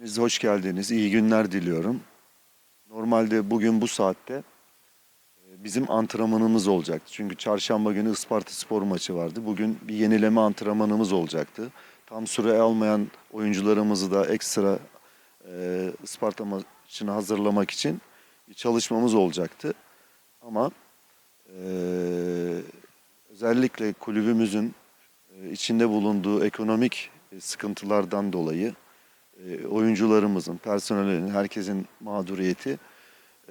Siz hoş geldiniz. İyi günler diliyorum. Normalde bugün bu saatte e, bizim antrenmanımız olacaktı. Çünkü çarşamba günü Isparta Spor maçı vardı. Bugün bir yenileme antrenmanımız olacaktı. Tam süre almayan oyuncularımızı da ekstra e, Isparta maçına hazırlamak için bir çalışmamız olacaktı. Ama e, özellikle kulübümüzün e, içinde bulunduğu ekonomik e, sıkıntılardan dolayı oyuncularımızın, personelin, herkesin mağduriyeti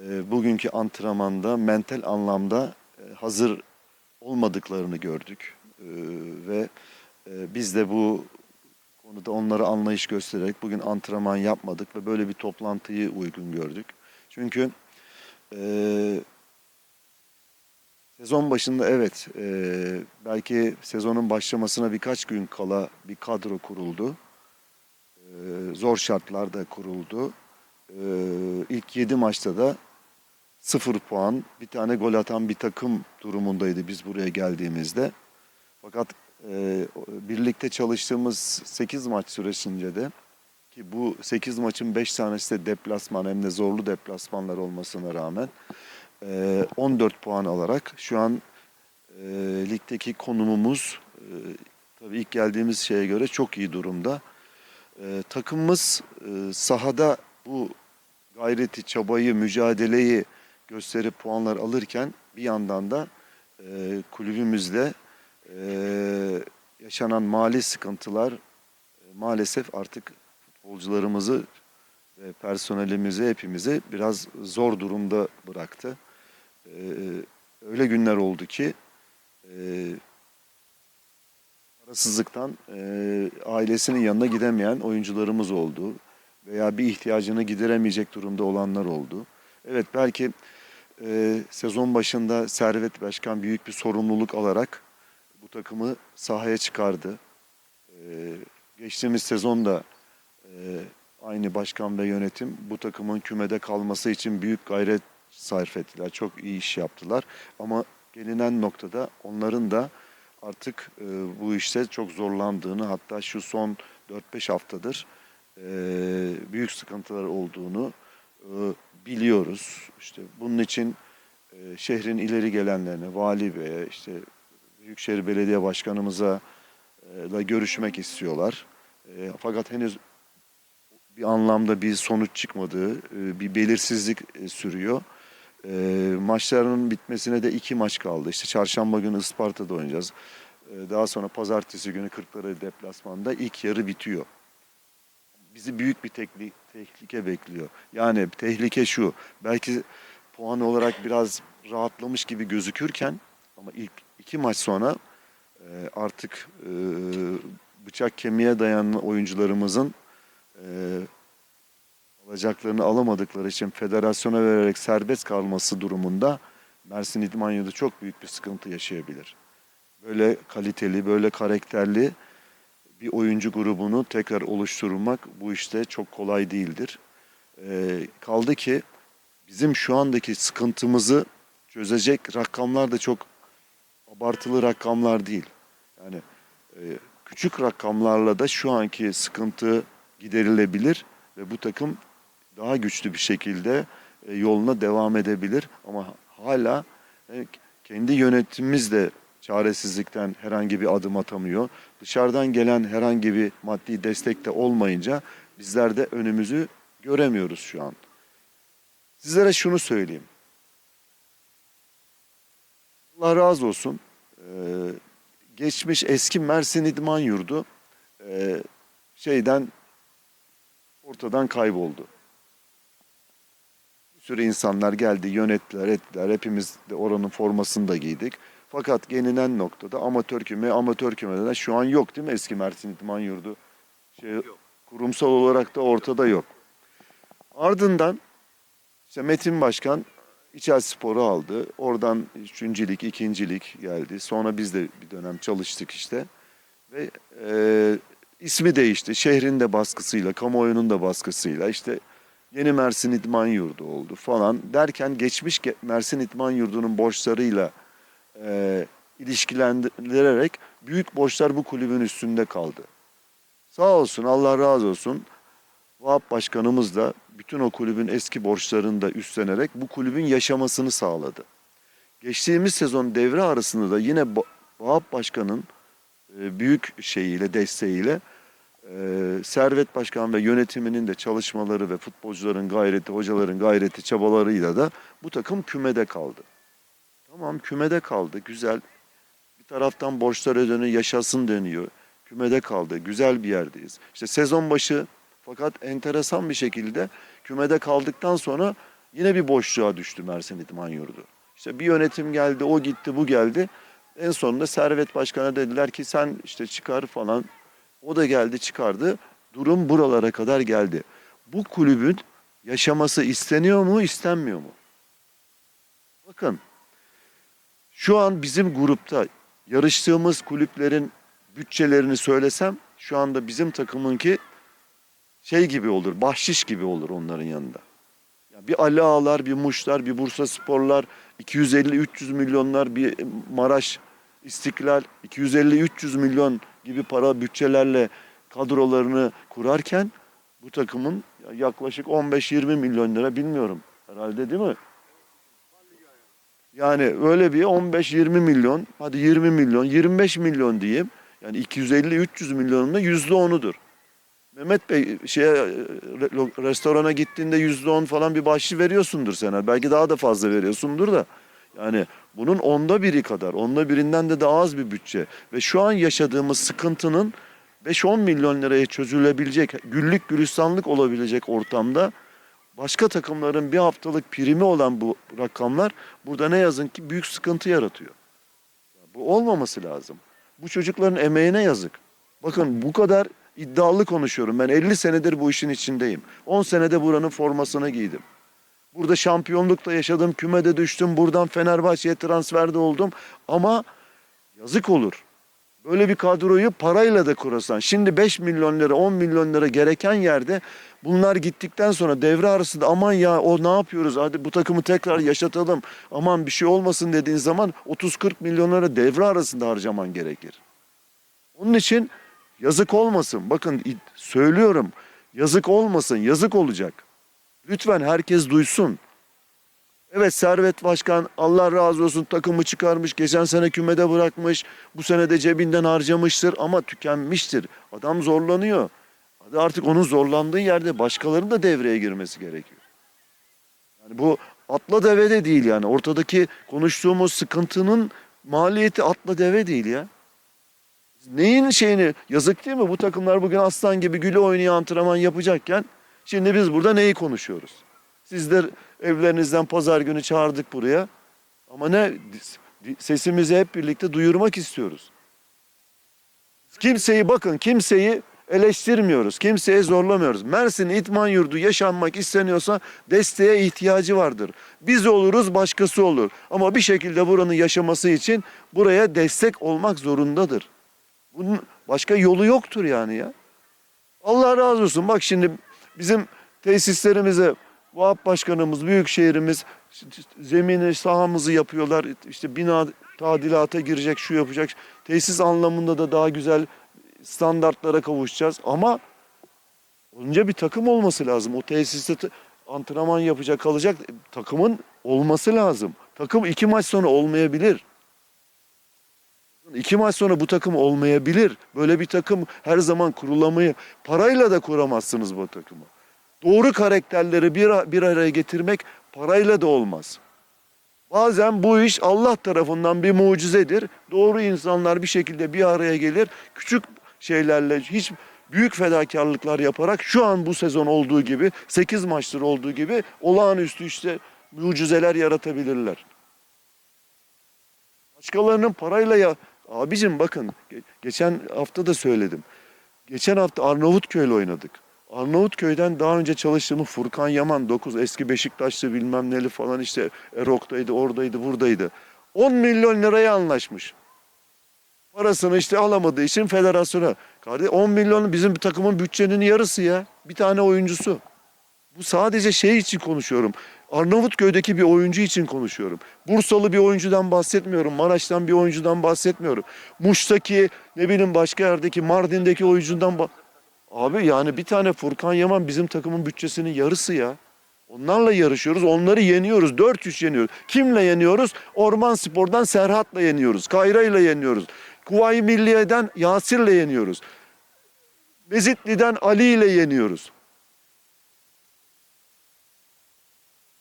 e, bugünkü antrenmanda mental anlamda e, hazır olmadıklarını gördük. E, ve e, biz de bu konuda onlara anlayış göstererek bugün antrenman yapmadık ve böyle bir toplantıyı uygun gördük. Çünkü e, sezon başında evet e, belki sezonun başlamasına birkaç gün kala bir kadro kuruldu. E, zor şartlarda kuruldu. E, ilk 7 maçta da 0 puan, bir tane gol atan bir takım durumundaydı biz buraya geldiğimizde. Fakat e, birlikte çalıştığımız 8 maç süresince de ki bu 8 maçın 5 tanesi de deplasman hem de zorlu deplasmanlar olmasına rağmen e, 14 puan alarak şu an e, ligdeki konumumuz e, tabii ilk geldiğimiz şeye göre çok iyi durumda. E, takımımız e, sahada bu gayreti, çabayı, mücadeleyi gösterip puanlar alırken bir yandan da e, kulübümüzde e, yaşanan mali sıkıntılar e, maalesef artık futbolcularımızı ve personelimizi hepimizi biraz zor durumda bıraktı. Öyle günler oldu ki parasızlıktan e, ailesinin yanına gidemeyen oyuncularımız oldu veya bir ihtiyacını gideremeyecek durumda olanlar oldu. Evet belki e, sezon başında Servet Başkan büyük bir sorumluluk alarak bu takımı sahaya çıkardı. E, geçtiğimiz sezonda e, aynı başkan ve yönetim bu takımın kümede kalması için büyük gayret sarf ettiler. Çok iyi iş yaptılar. Ama gelinen noktada onların da artık e, bu işte çok zorlandığını hatta şu son 4-5 haftadır e, büyük sıkıntılar olduğunu e, biliyoruz. İşte bunun için e, şehrin ileri gelenlerine, vali beye, işte Büyükşehir Belediye Başkanımıza e, da görüşmek istiyorlar. E, fakat henüz bir anlamda bir sonuç çıkmadığı, e, bir belirsizlik e, sürüyor. E, maçların bitmesine de iki maç kaldı. İşte çarşamba günü Isparta'da oynayacağız. E, daha sonra pazartesi günü Kırklareli deplasmanda ilk yarı bitiyor. Bizi büyük bir tekli, tehlike bekliyor. Yani tehlike şu, belki puan olarak biraz rahatlamış gibi gözükürken ama ilk iki maç sonra e, artık e, bıçak kemiğe dayanan oyuncularımızın e, alacaklarını alamadıkları için federasyona vererek serbest kalması durumunda Mersin İdman Yurdu çok büyük bir sıkıntı yaşayabilir. Böyle kaliteli, böyle karakterli bir oyuncu grubunu tekrar oluşturmak bu işte çok kolay değildir. E, kaldı ki bizim şu andaki sıkıntımızı çözecek rakamlar da çok abartılı rakamlar değil. Yani e, küçük rakamlarla da şu anki sıkıntı giderilebilir ve bu takım daha güçlü bir şekilde e, yoluna devam edebilir. Ama hala e, kendi yönetimimiz de çaresizlikten herhangi bir adım atamıyor. Dışarıdan gelen herhangi bir maddi destek de olmayınca bizler de önümüzü göremiyoruz şu an. Sizlere şunu söyleyeyim. Allah razı olsun. Ee, geçmiş eski Mersin İdman Yurdu e, şeyden ortadan kayboldu. Sürü insanlar geldi, yönettiler, ettiler. Hepimiz de oranın formasını da giydik. Fakat gelinen noktada amatör küme, amatör kümede de şu an yok değil mi eski Mersin İdman Yurdu? Şey, kurumsal olarak da ortada yok. Ardından işte Metin Başkan İçel Spor'u aldı. Oradan üçüncülük, ikincilik geldi. Sonra biz de bir dönem çalıştık işte. Ve e, ismi değişti. Şehrin de baskısıyla, kamuoyunun da baskısıyla işte yeni Mersin İdman Yurdu oldu falan derken geçmiş ge- Mersin İdman Yurdu'nun borçlarıyla e, ilişkilendirerek büyük borçlar bu kulübün üstünde kaldı. Sağ olsun Allah razı olsun. Vahap Başkanımız da bütün o kulübün eski borçlarını da üstlenerek bu kulübün yaşamasını sağladı. Geçtiğimiz sezon devre arasında da yine Vahap Başkan'ın e, büyük şeyiyle, desteğiyle e, Servet Başkan ve yönetiminin de çalışmaları ve futbolcuların gayreti, hocaların gayreti, çabalarıyla da bu takım kümede kaldı. Tamam kümede kaldı, güzel. Bir taraftan borçlar ödeniyor, yaşasın dönüyor. Kümede kaldı, güzel bir yerdeyiz. İşte sezon başı fakat enteresan bir şekilde kümede kaldıktan sonra yine bir boşluğa düştü Mersin İdman Yurdu. İşte bir yönetim geldi, o gitti, bu geldi. En sonunda Servet Başkan'a dediler ki sen işte çıkar falan. O da geldi çıkardı. Durum buralara kadar geldi. Bu kulübün yaşaması isteniyor mu, istenmiyor mu? Bakın şu an bizim grupta yarıştığımız kulüplerin bütçelerini söylesem şu anda bizim takımınki şey gibi olur, bahşiş gibi olur onların yanında. Ya bir Ali Ağalar, bir Muşlar, bir Bursa Sporlar, 250-300 milyonlar, bir Maraş İstiklal, 250-300 milyon gibi para bütçelerle kadrolarını kurarken bu takımın yaklaşık 15-20 milyon lira bilmiyorum herhalde değil mi? Yani öyle bir 15-20 milyon, hadi 20 milyon, 25 milyon diyeyim. Yani 250-300 milyonun da %10'udur. Mehmet Bey şeye re- restorana gittiğinde %10 falan bir bahşiş veriyorsundur sen. Belki daha da fazla veriyorsundur da. Yani bunun onda biri kadar, onda birinden de daha az bir bütçe. Ve şu an yaşadığımız sıkıntının 5-10 milyon liraya çözülebilecek, güllük gülistanlık olabilecek ortamda başka takımların bir haftalık primi olan bu rakamlar burada ne yazık ki büyük sıkıntı yaratıyor. Bu olmaması lazım. Bu çocukların emeğine yazık. Bakın bu kadar iddialı konuşuyorum. Ben 50 senedir bu işin içindeyim. 10 senede buranın formasını giydim. Burada şampiyonlukla yaşadım, kümede düştüm, buradan Fenerbahçe'ye transferde oldum. Ama yazık olur. Böyle bir kadroyu parayla da kurasan. Şimdi 5 milyon lira, 10 milyon lira gereken yerde bunlar gittikten sonra devre arasında aman ya o ne yapıyoruz hadi bu takımı tekrar yaşatalım. Aman bir şey olmasın dediğin zaman 30-40 milyon lira devre arasında harcaman gerekir. Onun için yazık olmasın. Bakın söylüyorum yazık olmasın, yazık olacak. Lütfen herkes duysun. Evet Servet Başkan Allah razı olsun takımı çıkarmış. Geçen sene kümede bırakmış. Bu sene de cebinden harcamıştır ama tükenmiştir. Adam zorlanıyor. Artık onun zorlandığı yerde başkalarının da devreye girmesi gerekiyor. Yani bu atla deve de değil yani. Ortadaki konuştuğumuz sıkıntının maliyeti atla deve değil ya. Neyin şeyini yazık değil mi? Bu takımlar bugün aslan gibi güle oynaya antrenman yapacakken şimdi biz burada neyi konuşuyoruz? Sizler evlerinizden pazar günü çağırdık buraya. Ama ne sesimizi hep birlikte duyurmak istiyoruz. Kimseyi bakın kimseyi eleştirmiyoruz. Kimseye zorlamıyoruz. Mersin İtman Yurdu yaşanmak isteniyorsa desteğe ihtiyacı vardır. Biz oluruz başkası olur. Ama bir şekilde buranın yaşaması için buraya destek olmak zorundadır. Bunun başka yolu yoktur yani ya. Allah razı olsun. Bak şimdi bizim tesislerimize Vahap Başkanımız, Büyükşehirimiz zemini, sahamızı yapıyorlar. İşte bina tadilata girecek, şu yapacak. Tesis anlamında da daha güzel standartlara kavuşacağız. Ama önce bir takım olması lazım. O tesiste antrenman yapacak, kalacak takımın olması lazım. Takım iki maç sonra olmayabilir. İki maç sonra bu takım olmayabilir. Böyle bir takım her zaman kurulamayı parayla da kuramazsınız bu takımı. Doğru karakterleri bir, bir araya getirmek parayla da olmaz. Bazen bu iş Allah tarafından bir mucizedir. Doğru insanlar bir şekilde bir araya gelir. Küçük şeylerle hiç büyük fedakarlıklar yaparak şu an bu sezon olduğu gibi 8 maçtır olduğu gibi olağanüstü işte mucizeler yaratabilirler. Başkalarının parayla ya abicim bakın ge- geçen hafta da söyledim. Geçen hafta Arnavutköy'le oynadık. Arnavutköy'den daha önce çalıştığım Furkan Yaman 9 eski Beşiktaşlı bilmem neli falan işte Erok'taydı, oradaydı, buradaydı. 10 milyon liraya anlaşmış. Parasını işte alamadığı için federasyona. Kardeş 10 milyon bizim takımın bütçenin yarısı ya. Bir tane oyuncusu. Bu sadece şey için konuşuyorum. Arnavutköy'deki bir oyuncu için konuşuyorum. Bursalı bir oyuncudan bahsetmiyorum. Maraş'tan bir oyuncudan bahsetmiyorum. Muş'taki ne bileyim başka yerdeki Mardin'deki oyuncudan bah- Abi yani bir tane Furkan Yaman bizim takımın bütçesinin yarısı ya. Onlarla yarışıyoruz, onları yeniyoruz. 4-3 yeniyoruz. Kimle yeniyoruz? Orman Spor'dan Serhat'la yeniyoruz. Kayra'yla yeniyoruz. Kuvayi Milliye'den Yasir'le yeniyoruz. Mezitli'den Ali ile yeniyoruz.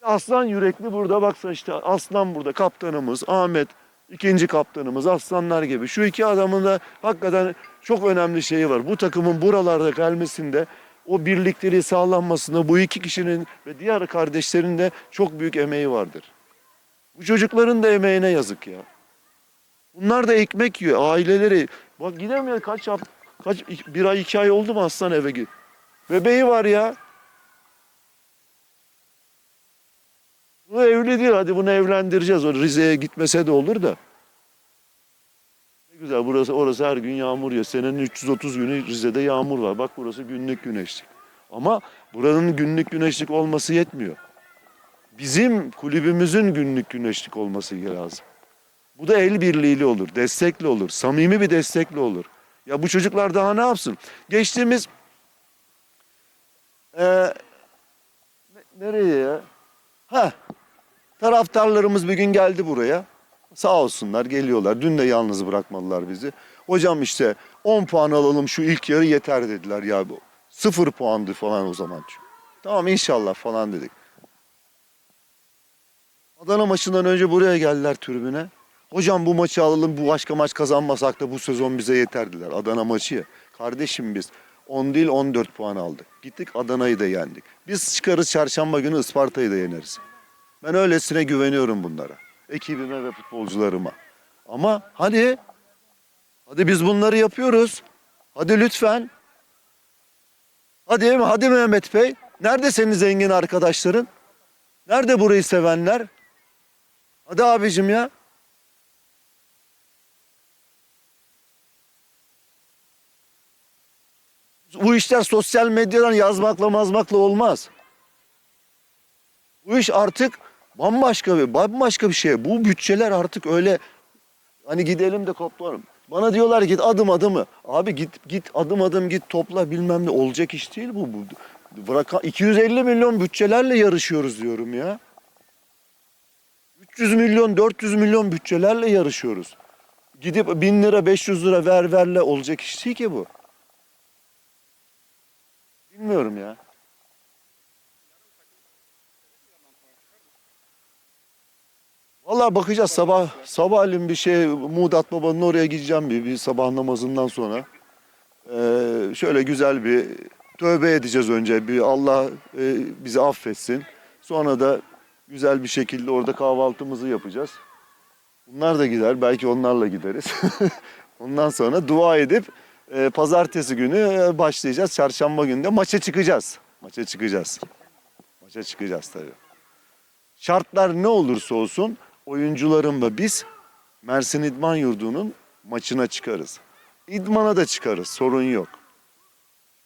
Aslan yürekli burada baksa işte Aslan burada kaptanımız Ahmet ikinci kaptanımız aslanlar gibi. Şu iki adamın da hakikaten çok önemli şeyi var. Bu takımın buralarda gelmesinde o birlikteliği sağlanmasında bu iki kişinin ve diğer kardeşlerin de çok büyük emeği vardır. Bu çocukların da emeğine yazık ya. Bunlar da ekmek yiyor aileleri. Bak gidemiyor kaç kaç bir ay iki ay oldu mu aslan eve git. Bebeği var ya. Bu evli değil. Hadi bunu evlendireceğiz. O Rize'ye gitmese de olur da. Ne güzel burası orası her gün yağmur ya. Senenin 330 günü Rize'de yağmur var. Bak burası günlük güneşlik. Ama buranın günlük güneşlik olması yetmiyor. Bizim kulübümüzün günlük güneşlik olması lazım. Bu da el birliğiyle olur, destekli olur, samimi bir destekli olur. Ya bu çocuklar daha ne yapsın? Geçtiğimiz ne- nereye ya? Ha, taraftarlarımız bir gün geldi buraya. Sağ olsunlar geliyorlar. Dün de yalnız bırakmadılar bizi. Hocam işte 10 puan alalım şu ilk yarı yeter dediler ya. bu Sıfır puandı falan o zaman. Tamam inşallah falan dedik. Adana maçından önce buraya geldiler tribüne. Hocam bu maçı alalım bu başka maç kazanmasak da bu sezon bize yeter dediler. Adana maçı ya. Kardeşim biz 10 değil 14 puan aldık. Gittik Adana'yı da yendik. Biz çıkarız çarşamba günü Isparta'yı da yeneriz. Ben öylesine güveniyorum bunlara. Ekibime ve futbolcularıma. Ama hadi, hadi biz bunları yapıyoruz. Hadi lütfen. Hadi, hadi Mehmet Bey. Nerede senin zengin arkadaşların? Nerede burayı sevenler? Hadi abicim ya. Bu işler sosyal medyadan yazmakla mazmakla olmaz. Bu iş artık bambaşka bir bambaşka bir şey. Bu bütçeler artık öyle hani gidelim de toplarım. Bana diyorlar git adım adımı. Abi git git adım adım git topla bilmem ne olacak iş değil bu. bu. Bırak 250 milyon bütçelerle yarışıyoruz diyorum ya. 300 milyon 400 milyon bütçelerle yarışıyoruz. Gidip 1000 lira 500 lira ver verle olacak iş değil ki bu. Bilmiyorum ya. Vallahi bakacağız sabah sabahleyin bir şey Muğdat Baba'nın oraya gideceğim bir, bir sabah namazından sonra. Ee, şöyle güzel bir tövbe edeceğiz önce bir Allah e, bizi affetsin. Sonra da güzel bir şekilde orada kahvaltımızı yapacağız. Bunlar da gider belki onlarla gideriz. Ondan sonra dua edip e, pazartesi günü e, başlayacağız. Çarşamba günü de maça çıkacağız. Maça çıkacağız. Maça çıkacağız tabii. Şartlar ne olursa olsun oyuncularım ve biz Mersin İdman Yurdu'nun maçına çıkarız. İdmana da çıkarız. Sorun yok.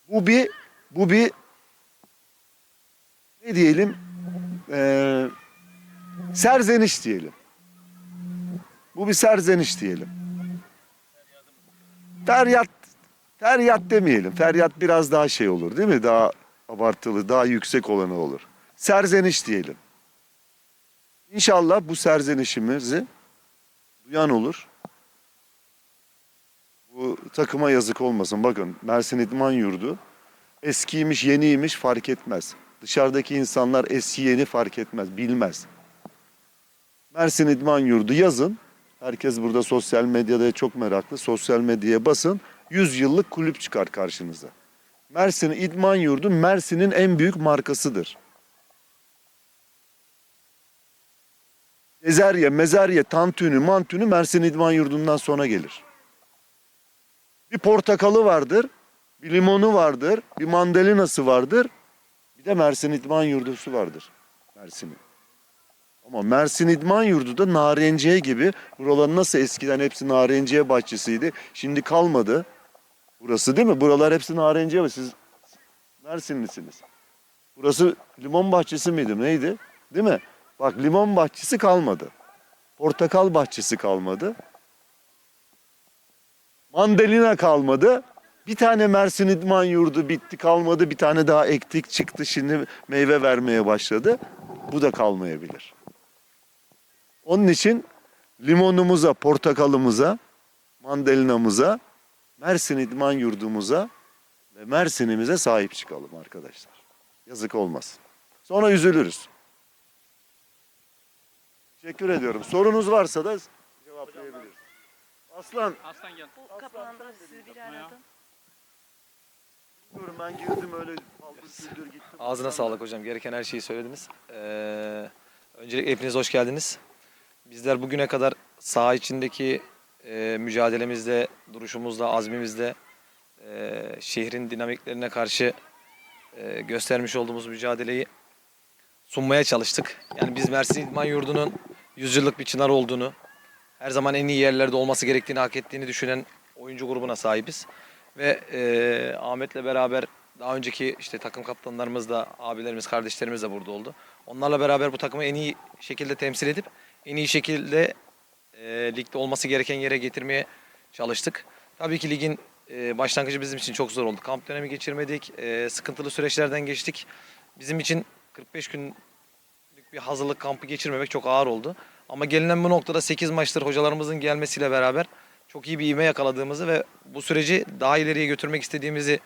Bu bir bu bir ne diyelim eee serzeniş diyelim. Bu bir serzeniş diyelim. Feryat, feryat demeyelim. Feryat biraz daha şey olur değil mi? Daha abartılı, daha yüksek olanı olur. Serzeniş diyelim. İnşallah bu serzenişimizi duyan olur. Bu takıma yazık olmasın. Bakın Mersin İdman Yurdu eskiymiş, yeniymiş fark etmez. Dışarıdaki insanlar eski yeni fark etmez, bilmez. Mersin İdman Yurdu yazın. Herkes burada sosyal medyada çok meraklı. Sosyal medyaya basın. 100 yıllık kulüp çıkar karşınıza. Mersin İdman Yurdu Mersin'in en büyük markasıdır. Ezerye, mezerye, tantuni, mantuni Mersin İdman Yurdu'ndan sonra gelir. Bir portakalı vardır, bir limonu vardır, bir mandalinası vardır. Bir de Mersin İdman Yurdu'su vardır. Mersin'in. Ama Mersin İdman Yurdu da Narenciye gibi. Buralar nasıl eskiden hepsi Narenciye bahçesiydi. Şimdi kalmadı. Burası değil mi? Buralar hepsi Narenciye. Siz Mersinlisiniz. Burası limon bahçesi miydi? Neydi? Değil mi? Bak limon bahçesi kalmadı. Portakal bahçesi kalmadı. Mandalina kalmadı. Bir tane Mersin İdman Yurdu bitti kalmadı. Bir tane daha ektik çıktı şimdi meyve vermeye başladı. Bu da kalmayabilir. Onun için limonumuza, portakalımıza, mandalinamıza, Mersin İdman Yurdumuza ve Mersin'imize sahip çıkalım arkadaşlar. Yazık olmasın. Sonra üzülürüz. Teşekkür ediyorum. Sorunuz varsa da cevaplayabiliriz. Aslan, Aslan gel. Bu kapandı sizi biri aradı. bilmiyorum ben girdim öyle paldır küldür gittim. Ağzına sağlık hocam. Gereken her şeyi söylediniz. Ee, öncelikle hepiniz hoş geldiniz. Bizler bugüne kadar saha içindeki e, mücadelemizde, duruşumuzda, azmimizde e, şehrin dinamiklerine karşı e, göstermiş olduğumuz mücadeleyi sunmaya çalıştık. Yani biz Mersin İdman Yurdu'nun yüzyıllık bir çınar olduğunu, her zaman en iyi yerlerde olması gerektiğini, hak ettiğini düşünen oyuncu grubuna sahibiz. Ve e, Ahmet'le beraber daha önceki işte takım kaptanlarımız da, abilerimiz, kardeşlerimiz de burada oldu. Onlarla beraber bu takımı en iyi şekilde temsil edip en iyi şekilde e, ligde olması gereken yere getirmeye çalıştık. Tabii ki ligin e, başlangıcı bizim için çok zor oldu. Kamp dönemi geçirmedik, e, sıkıntılı süreçlerden geçtik. Bizim için 45 günlük bir hazırlık kampı geçirmemek çok ağır oldu. Ama gelinen bu noktada 8 maçtır hocalarımızın gelmesiyle beraber çok iyi bir ivme yakaladığımızı ve bu süreci daha ileriye götürmek istediğimizi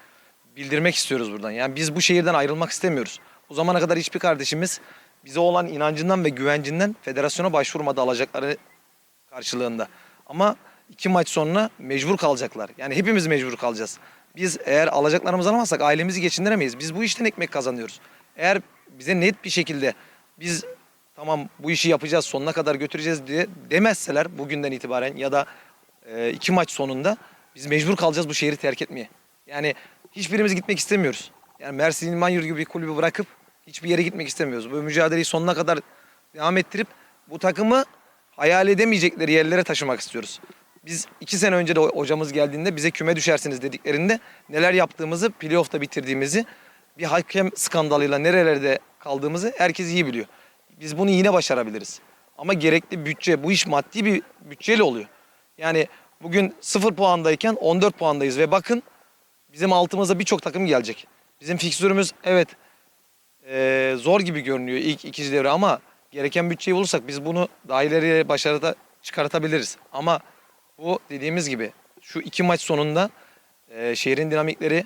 bildirmek istiyoruz buradan. Yani biz bu şehirden ayrılmak istemiyoruz. Bu zamana kadar hiçbir kardeşimiz bize olan inancından ve güvencinden federasyona başvurmadı alacakları karşılığında. Ama iki maç sonra mecbur kalacaklar. Yani hepimiz mecbur kalacağız. Biz eğer alacaklarımızı alamazsak ailemizi geçindiremeyiz. Biz bu işten ekmek kazanıyoruz. Eğer bize net bir şekilde biz tamam bu işi yapacağız sonuna kadar götüreceğiz diye demezseler bugünden itibaren ya da e, iki maç sonunda biz mecbur kalacağız bu şehri terk etmeye. Yani hiçbirimiz gitmek istemiyoruz. Yani Mersin İlman Yurdu gibi bir kulübü bırakıp hiçbir yere gitmek istemiyoruz. Bu mücadeleyi sonuna kadar devam ettirip bu takımı hayal edemeyecekleri yerlere taşımak istiyoruz. Biz iki sene önce de hocamız geldiğinde bize küme düşersiniz dediklerinde neler yaptığımızı, playoff'ta bitirdiğimizi, bir hakem skandalıyla nerelerde kaldığımızı herkes iyi biliyor. Biz bunu yine başarabiliriz. Ama gerekli bütçe, bu iş maddi bir bütçeyle oluyor. Yani bugün 0 puandayken 14 puandayız ve bakın bizim altımıza birçok takım gelecek. Bizim fiksürümüz evet eee, zor gibi görünüyor ilk ikinci devre ama gereken bütçeyi bulursak biz bunu daha ileriye başarıda çıkartabiliriz. Ama bu dediğimiz gibi şu iki maç sonunda eee, şehrin dinamikleri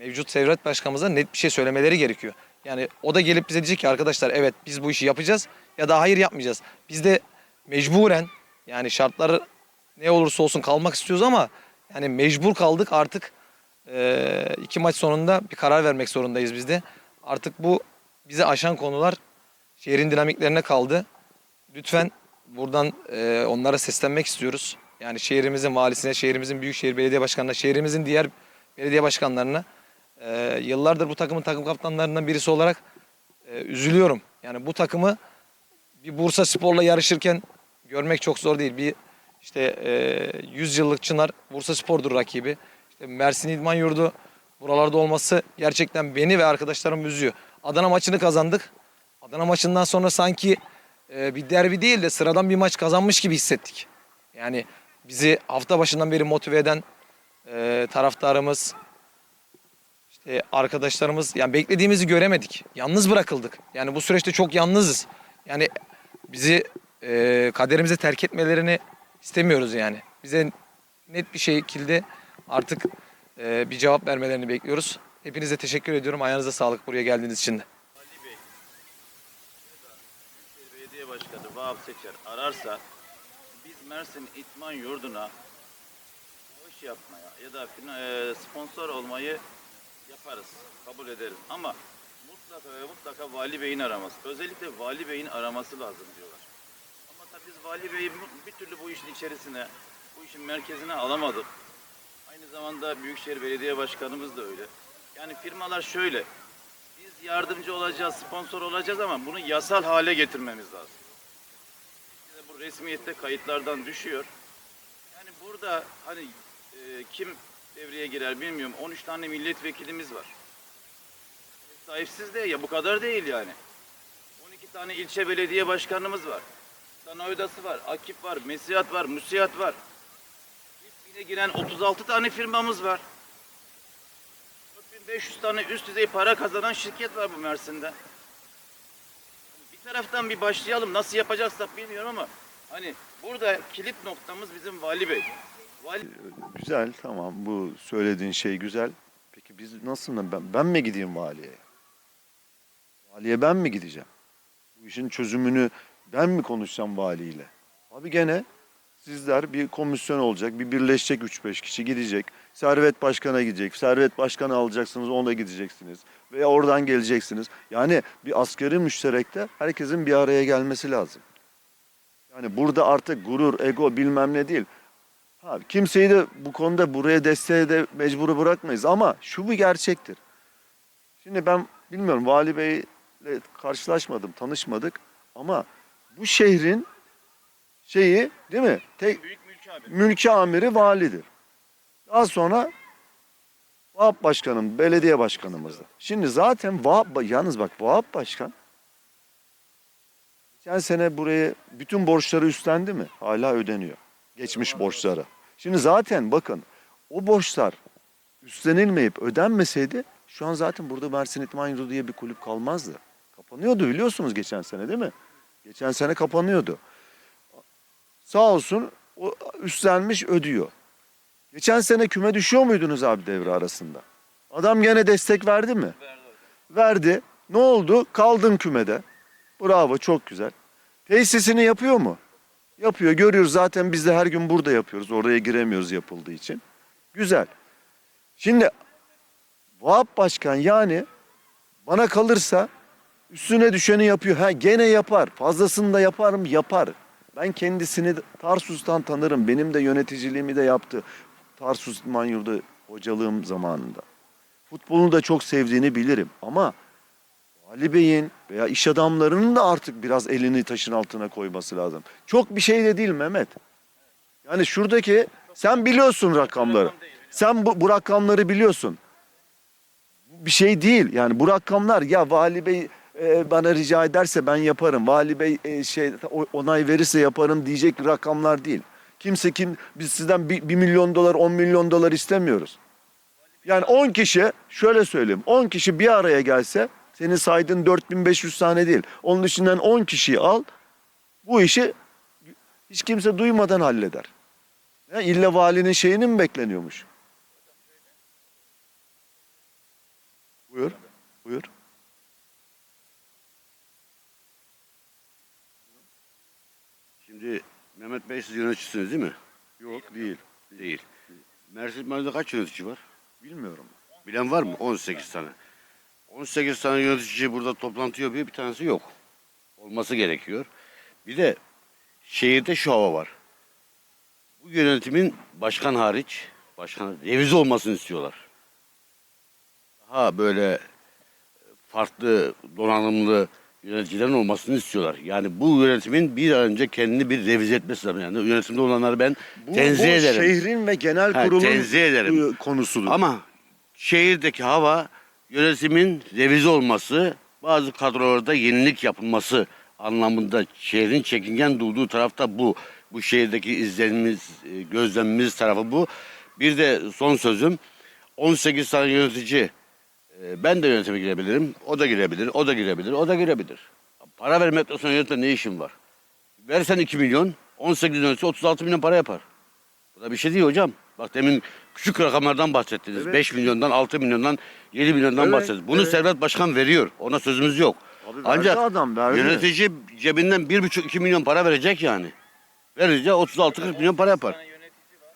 mevcut Sevret Başkanımıza net bir şey söylemeleri gerekiyor. Yani o da gelip bize diyecek ki arkadaşlar evet biz bu işi yapacağız ya da hayır yapmayacağız. Biz de mecburen yani şartları ne olursa olsun kalmak istiyoruz ama yani mecbur kaldık artık eee, iki maç sonunda bir karar vermek zorundayız biz de. Artık bu bizi aşan konular şehrin dinamiklerine kaldı. Lütfen buradan eee, onlara seslenmek istiyoruz. Yani şehrimizin valisine, şehrimizin büyükşehir belediye başkanına, şehrimizin diğer belediye başkanlarına eee, yıllardır bu takımın takım kaptanlarından birisi olarak eee, üzülüyorum. Yani bu takımı bir Bursa Spor'la yarışırken görmek çok zor değil. Bir işte eee 100 yıllık Çınar Bursa Spor'dur rakibi. İşte Mersin İdman Yurdu buralarda olması gerçekten beni ve arkadaşlarımı üzüyor. Adana maçını kazandık. Adana maçından sonra sanki eee, bir derbi değil de sıradan bir maç kazanmış gibi hissettik. Yani bizi hafta başından beri motive eden eee, taraftarımız, işte arkadaşlarımız yani beklediğimizi göremedik. Yalnız bırakıldık. Yani bu süreçte çok yalnızız. Yani bizi eee kaderimize terk etmelerini istemiyoruz yani. Bize net bir şekilde artık eee, bir cevap vermelerini bekliyoruz. Hepinize teşekkür ediyorum. Ayağınıza sağlık buraya geldiğiniz için de. Ali Bey Belediye Başkanı Vahap Seçer ararsa biz Mersin İtman Yurdu'na bağış yapmaya ya da e, sponsor olmayı yaparız, kabul ederiz. Ama mutlaka ve mutlaka Vali Bey'in araması, özellikle Vali Bey'in araması lazım diyorlar. Ama tabii biz Vali Bey'i bir türlü bu işin içerisine, bu işin merkezine alamadık. Aynı zamanda Büyükşehir Belediye Başkanımız da öyle. Yani firmalar şöyle, biz yardımcı olacağız, sponsor olacağız ama bunu yasal hale getirmemiz lazım. İşte bu resmiyette kayıtlardan düşüyor. Yani burada hani e, kim devreye girer bilmiyorum. 13 tane milletvekilimiz var. Sahipsiz de ya bu kadar değil yani. 12 tane ilçe belediye başkanımız var. Sanayi odası var, Akip var, Mesiyat var, Müsiyat var. İsmine giren 36 tane firmamız var. 500 tane üst düzey para kazanan şirket var bu Mersin'de. Bir taraftan bir başlayalım. Nasıl yapacaksak bilmiyorum ama hani burada kilit noktamız bizim Vali Bey. Güzel tamam bu söylediğin şey güzel. Peki biz nasıl ben, ben mi gideyim valiye? Valiye ben mi gideceğim? Bu işin çözümünü ben mi konuşacağım valiyle? Abi gene sizler bir komisyon olacak, bir birleşecek 3-5 kişi gidecek. Servet Başkan'a gidecek. Servet Başkan'ı alacaksınız, ona gideceksiniz. Veya oradan geleceksiniz. Yani bir askeri müşterekte herkesin bir araya gelmesi lazım. Yani burada artık gurur, ego bilmem ne değil. Ha, kimseyi de bu konuda buraya desteğe de mecbur bırakmayız ama şu bir gerçektir. Şimdi ben bilmiyorum Vali Bey'le karşılaşmadım, tanışmadık ama bu şehrin şeyi değil mi? Tek büyük mülki abi. mülki amiri validir. Daha sonra Vahap Başkanım, belediye başkanımızdı. Şimdi zaten Vahap, yalnız bak Vahap Başkan geçen sene buraya bütün borçları üstlendi mi? Hala ödeniyor. Geçmiş borçları. Şimdi zaten bakın o borçlar üstlenilmeyip ödenmeseydi şu an zaten burada Mersin İtman Yurdu diye bir kulüp kalmazdı. Kapanıyordu biliyorsunuz geçen sene değil mi? Geçen sene kapanıyordu. Sağ olsun o üstlenmiş ödüyor. Geçen sene küme düşüyor muydunuz abi devre arasında? Adam gene destek verdi mi? Verdi. Ne oldu? Kaldın kümede. Bravo çok güzel. Tesisini yapıyor mu? Yapıyor. Görüyoruz zaten biz de her gün burada yapıyoruz. Oraya giremiyoruz yapıldığı için. Güzel. Şimdi Vahap Başkan yani bana kalırsa üstüne düşeni yapıyor. Ha gene yapar. Fazlasını da yapar mı? Yapar. Ben kendisini Tarsus'tan tanırım. Benim de yöneticiliğimi de yaptı. Tarsus Manyur'da hocalığım zamanında. Futbolunu da çok sevdiğini bilirim ama Ali Bey'in veya iş adamlarının da artık biraz elini taşın altına koyması lazım. Çok bir şey de değil Mehmet. Yani şuradaki sen biliyorsun rakamları. Sen bu, bu rakamları biliyorsun. Bir şey değil. Yani bu rakamlar ya Vali Bey e, bana rica ederse ben yaparım. Vali Bey e, şey onay verirse yaparım diyecek rakamlar değil. Kimse kim biz sizden 1 milyon dolar 10 milyon dolar istemiyoruz. Yani 10 kişi şöyle söyleyeyim 10 kişi bir araya gelse senin saydığın 4500 tane değil. Onun içinden 10 kişiyi al bu işi hiç kimse duymadan halleder. Ya illa valinin şeyini mi bekleniyormuş? Buyur. Buyur. Şimdi Mehmet Bey siz yöneticisiniz değil mi? Yok değil. Değil. Mersin Mahallesi'nde kaç yönetici var? Bilmiyorum. Bilen var mı? 18 tane. 18 tane yönetici burada toplantı yapıyor. Bir tanesi yok. Olması gerekiyor. Bir de şehirde şu hava var. Bu yönetimin başkan hariç başkan revize olmasını istiyorlar. Daha böyle farklı donanımlı yöneticilerin olmasını istiyorlar. Yani bu yönetimin bir an önce kendini bir revize etmesi lazım. Yani yönetimde olanları ben Bu, tenzih bu ederim. şehrin ve genel Ha, kurulun tenzih ederim. e, konusudur. Ama şehirdeki hava yönetimin revize olması, bazı kadrolarda yenilik yapılması anlamında şehrin çekingen durduğu tarafta bu. Bu şehirdeki izlenimiz, e, gözlemimiz tarafı bu. Bir de son sözüm 18 tane yönetici e, ben de yönetime girebilirim. O da girebilir, o da girebilir, o da girebilir. Para vermekten sonra yönetime ne işim var? Versen 2 milyon, 18 yönetici 36 milyon para yapar. Bu da bir şey değil hocam. Bak demin küçük rakamlardan bahsettiniz. Evet. 5 milyondan, 6 milyondan, 7 milyondan Evet, bahsettiniz. Bunu evet. Servet Başkan veriyor. Ona sözümüz yok. Abi Ancak adam verdi. yönetici cebinden 1,5-2 milyon para verecek yani. Verince 36-40 milyon para yapar. tane yönetici var.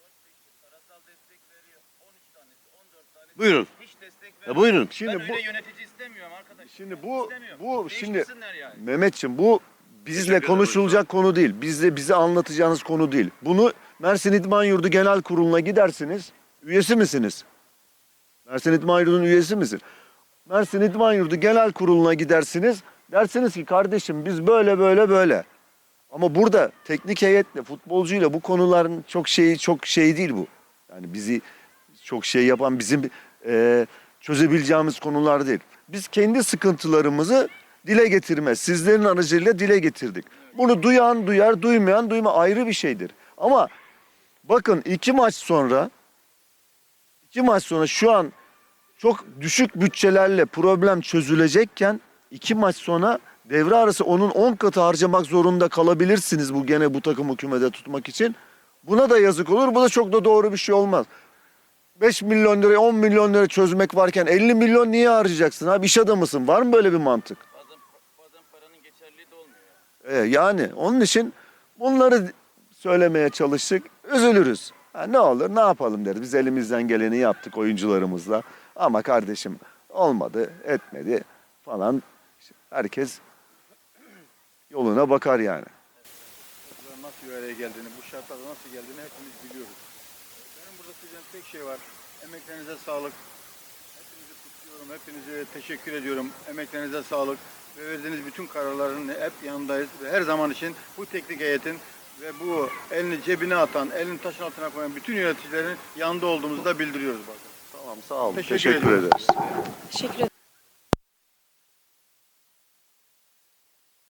4-5 parasal destek veriyor. 13 tanesi, 14 tanesi. Buyurun. Hiç destek Ya vermiyor. buyurun. Şimdi ben bu öyle yönetici istemiyorum arkadaş. Şimdi bu İstemiyorum. bu şimdi yani. Mehmetçim bu bizle konuşulacak konu değil. Bizle bize anlatacağınız konu değil. Bunu Mersin İdman Yurdu Genel Kurulu'na gidersiniz. Üyesi misiniz? Mersin İdman Yurdu'nun üyesi misin? Mersin İdman Yurdu Genel Kurulu'na gidersiniz. Dersiniz ki kardeşim biz böyle böyle böyle. Ama burada teknik heyetle, futbolcuyla bu konuların çok şeyi çok şey değil bu. Yani bizi çok şey yapan bizim e, çözebileceğimiz konular değil. Biz kendi sıkıntılarımızı dile getirme, sizlerin aracılığıyla dile getirdik. Bunu duyan duyar, duymayan duyma ayrı bir şeydir. Ama bakın iki maç sonra iki maç sonra şu an çok düşük bütçelerle problem çözülecekken iki maç sonra devre arası onun 10 katı harcamak zorunda kalabilirsiniz bu gene bu takımı kümede tutmak için. Buna da yazık olur. Bu da çok da doğru bir şey olmaz. 5 milyon lira 10 milyon lira çözmek varken 50 milyon niye harcayacaksın abi? İş adamısın. Var mı böyle bir mantık? Bazen, bazen paranın geçerliliği de olmuyor. Ee, yani onun için bunları söylemeye çalıştık. Üzülürüz. Ha, ne olur ne yapalım deriz. Biz elimizden geleni yaptık oyuncularımızla. Ama kardeşim olmadı, etmedi falan. İşte herkes yoluna bakar yani. Nasıl araya geldiğini, bu şartlarda nasıl geldiğini hepimiz biliyoruz. Benim burada söyleyeceğim tek şey var. Emeklerinize sağlık. Hepinizi kutluyorum, hepinize teşekkür ediyorum. Emeklerinize sağlık. Ve verdiğiniz bütün kararların hep yanındayız. Ve her zaman için bu teknik heyetin ve bu elini cebine atan, elini taşın altına koyan bütün yöneticilerin yanında olduğumuzu da bildiriyoruz bazen. Tamam sağ olun. Teşekkür Teşekkür ederiz. Teşekkür ederim.